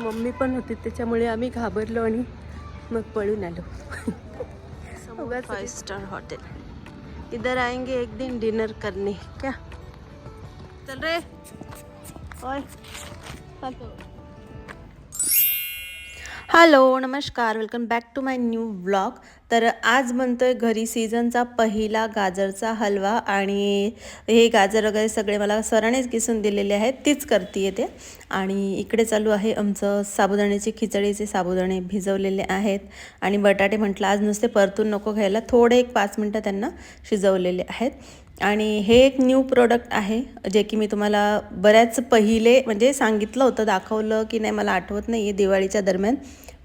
Mummy पण होती त्याच्यामुळे आम्ही घाबरलो आणि मग पळून आलो. फाइव स्टार होटल इधर आएंगे एक दिन डिनर करने. क्या? चल रे. ओए. हॅलो नमस्कार. Welcome back to my new blog तर आज बनतोय घरी सीझनचा पहिला गाजरचा हलवा आणि हे गाजर वगैरे सगळे मला सरानेच किसून दिलेले आहेत. तीच करते येते आणि इकडे चालू आहे आमचं साबुदाण्याचे खिचडीचे साबुदाणे भिजवलेले आहेत. आणि बटाटे म्हटलं आज नुसते परतून नको घ्यायला थोडे एक पाच मिनटं त्यांना शिजवलेले आहेत. आणि हे एक न्यू प्रोडक्ट आहे जे की मी तुम्हाला बऱ्याच पहिले म्हणजे सांगितलं होतं दाखवलं की नाही मला आठवत नाही आहे दिवाळीच्या दरम्यान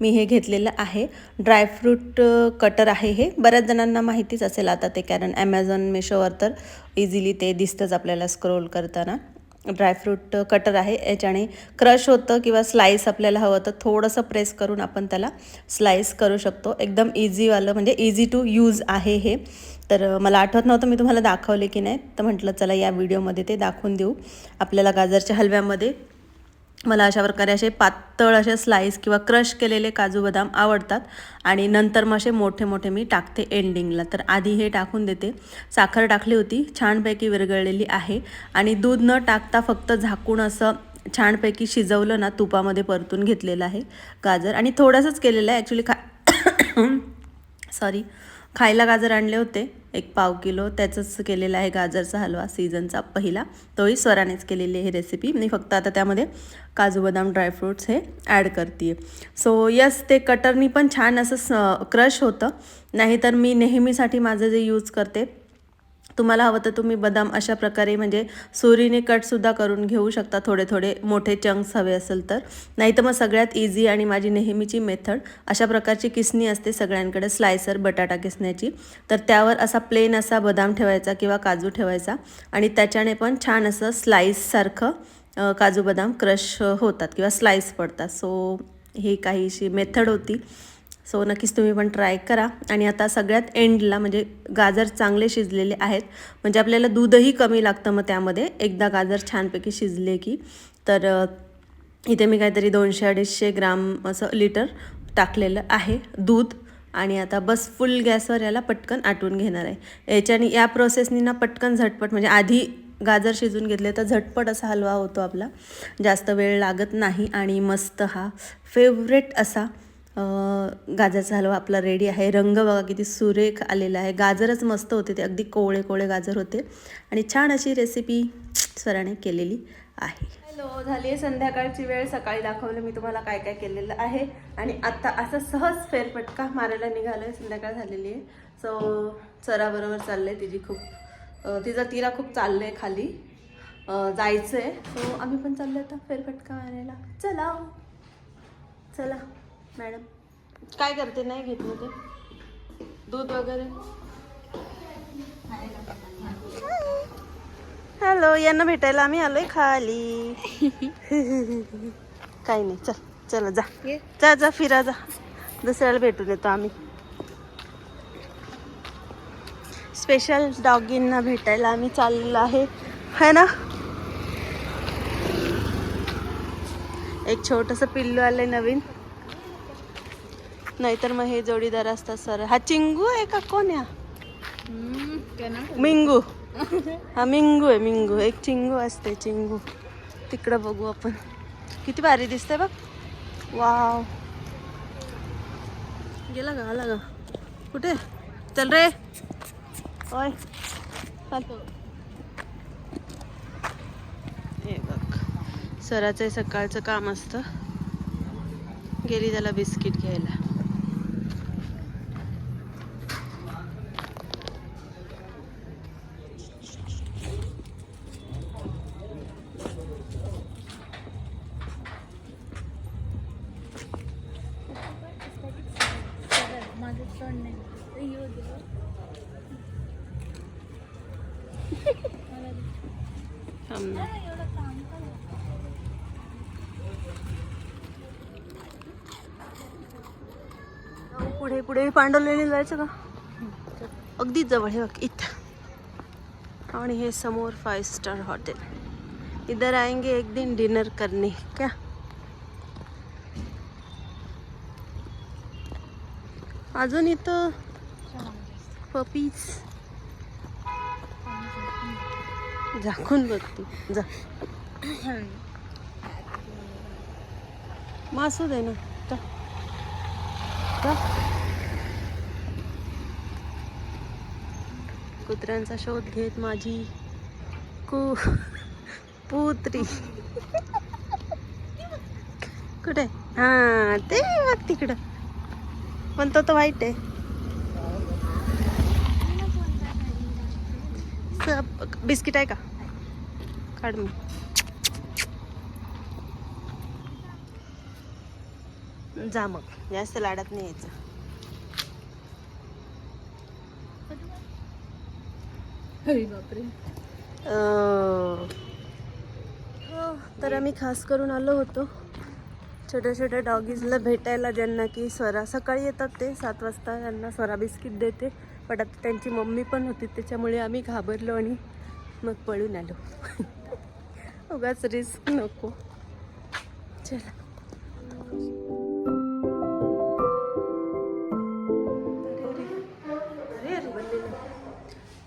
मी हे घेतलेलं आहे. ड्रायफ्रूट कटर आहे हे. बऱ्याच जणांना माहितीच असेल आता ते कारण ॲमेझॉन मेशोवर तर इझिली ते दिसतंच आपल्याला स्क्रोल करताना. ड्रायफ्रूट कटर आहे. याच्याने क्रश होतं किंवा स्लाईस आपल्याला हवं तर थोडंसं प्रेस करून आपण त्याला स्लाईस करू शकतो. एकदम इझीवालं म्हणजे इझी टू यूज आहे हे. तर मला आठवत नव्हतं मी तुम्हाला दाखवले की नाही. तर म्हटलं चला या व्हिडिओमध्ये ते दाखवून देऊ. आपल्याला गाजरच्या हलव्यामध्ये मला अशा प्रकारे असे पातळ असे स्लाईस किंवा क्रश केलेले काजू बदाम आवडतात. आणि नंतर मग असे मोठे मोठे मी टाकते एंडिंगला तर आधी हे टाकून देते. साखर टाकली होती छानपैकी विरघळलेली आहे. आणि दूध न टाकता फक्त झाकून असं छानपैकी शिजवलं ना तुपामध्ये परतून घेतलेलं आहे गाजर. आणि थोडंसंच केलेलं आहे ॲक्च्युली खा सॉरी खायला गाजर आणले होते. एक पाव किलो त्याचंच केलेलं आहे गाजरचा हलवा सीझनचा पहिला. तोही स्वरानेच केलेली आहे रेसिपी मी फक्त आता त्यामध्ये काजू बदाम ड्रायफ्रूट्स हे ॲड करते सो यस ते कटरनी पण छान असं स क्रश होतं. नाहीतर मी नेहमीसाठी माझं जे यूज करते तुम्हाला हवं तर तुम्ही बदाम अशा प्रकारे म्हणजे सुरीने कटसुद्धा करून घेऊ शकता. थोडे थोडे मोठे चंक्स हवे असेल तर. नाही तर मग सगळ्यात इझी आणि माझी नेहमीची मेथड अशा प्रकारची किसणी असते सगळ्यांकडे स्लायसर बटाटा किसण्याची. तर त्यावर असा प्लेन असा बदाम ठेवायचा किंवा काजू ठेवायचा आणि त्याच्याने पण छान असं स्लाईससारखं काजू बदाम क्रश होतात किंवा स्लाईस पडतात. सो ही काहीशी मेथड होती. सो नक्कीच तुम्ही पण ट्राय करा. आणि आता सगळ्यात एंडला म्हणजे गाजर चांगले शिजलेले आहेत. म्हणजे आपल्याला दूधही कमी लागतं मग त्यामध्ये. एकदा गाजर छानपैकी शिजले की. तर इथे मी काहीतरी दोनशे अडीचशे ग्राम असं लिटर टाकलेलं आहे दूध. आणि आता बस फुल गॅसवर याला पटकन आटवून घेणार आहे. याच्याने या प्रोसेसनी ना पटकन झटपट म्हणजे आधी गाजर शिजून घेतले तर झटपट असा हलवा होतो आपला. जास्त वेळ लागत नाही आणि मस्त हा फेवरेट असा गाजरचा हलवा आपला रेडी आहे. रंग बघा किती सुरेख आलेला आहे. गाजरच मस्त होते ते. अगदी कोवळे कोवळे गाजर होते. आणि छान अशी रेसिपी स्वराने केलेली आहे. हॅलो झाली आहे संध्याकाळची वेळ. सकाळी दाखवलं मी तुम्हाला काय काय केलेलं आहे. आणि आत्ता असं सहज फेरफटका मारायला निघालं आहे संध्याकाळ झालेली आहे. सो चराबरोबर चाललं आहे तिची खूप तिचा तिरा खूप चाललं आहे खाली. जायचं आहे सो आम्ही पण चाललो आता फेरफटका मारायला. चला. चला. मॅडम काय करते? नाही घेत ना ते. दूध वगैरे? हॅलो यांना भेटायला आम्ही आलोय खाली. काही नाही चल चला जा. जा जा फिरा जा. दुसऱ्याला भेटून येतो आम्ही. स्पेशल डॉगींना भेटायला आम्ही चाललेलो आहे. है ना? एक छोटस पिल्लू आलंय नवीन. नाहीतर मग हे जोडीदार असतात सर. हा चिंगू आहे का? कोण या मिंगू. हा मिंगू आहे मिंगू. एक चिंगू असते चिंगू. तिकडं बघू आपण. किती भारी दिसते बघ. वाव. गेला का? आला का? कुठे? चल रे. ओय चालतो हे बघ. सराचं हे सकाळचं काम असतं. गेली त्याला बिस्किट घ्यायला. थांब ना. पुढे पुढे. पांडवलेले जायचं का? अगदीच जवळ हे बघ इथं. आणि हे समोर फाइव स्टार हॉटेल इधर आएंगे एक दिन डिनर करने क्या? अजून इथं पपीज झाकून बघते. जा. मासू दे ना. जा. जा. कुत्र्यांचा शोध घेत माझी कु पुत्री. कुठे? हा ते बघ तिकडं. पण तो तर वाईट आहे. बिस्किट आहे का? काढ मी जा मग. जास्त लाडात नाही यायचं. हो, तर आम्ही खास करून आलो होतो. छोट्या छोट्या डॉगीजला भेटायला ज्यांना की स्वरा सकाळी येतात ते सात वाजता त्यांना स्वरा बिस्किट देते. पण आता त्यांची मम्मी पण होती त्याच्यामुळे आम्ही घाबरलो आणि मग पळून आलो. उगाच रिस्क नको. चला.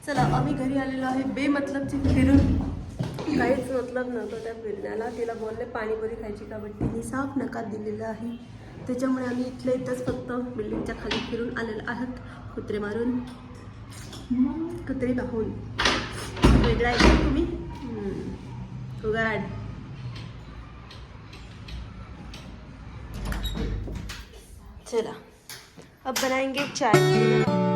चला आम्ही घरी आलेलो आहे बेमतलबची फिरून. काहीच मतलब नव्हतं त्या फिरण्याला. तिला बोलले पाणीपुरी खायची का बट तिने साफ नकार दिलेला आहे. त्याच्यामुळे आम्ही इथल्या इथंच फक्त बिल्डिंगच्या खाली फिरून आलेलो आहात. कुत्रे मारून. कुत्रे पाहून वेगळा आहे तुम्ही? उगाड चला. अब बनाएंगे चाय.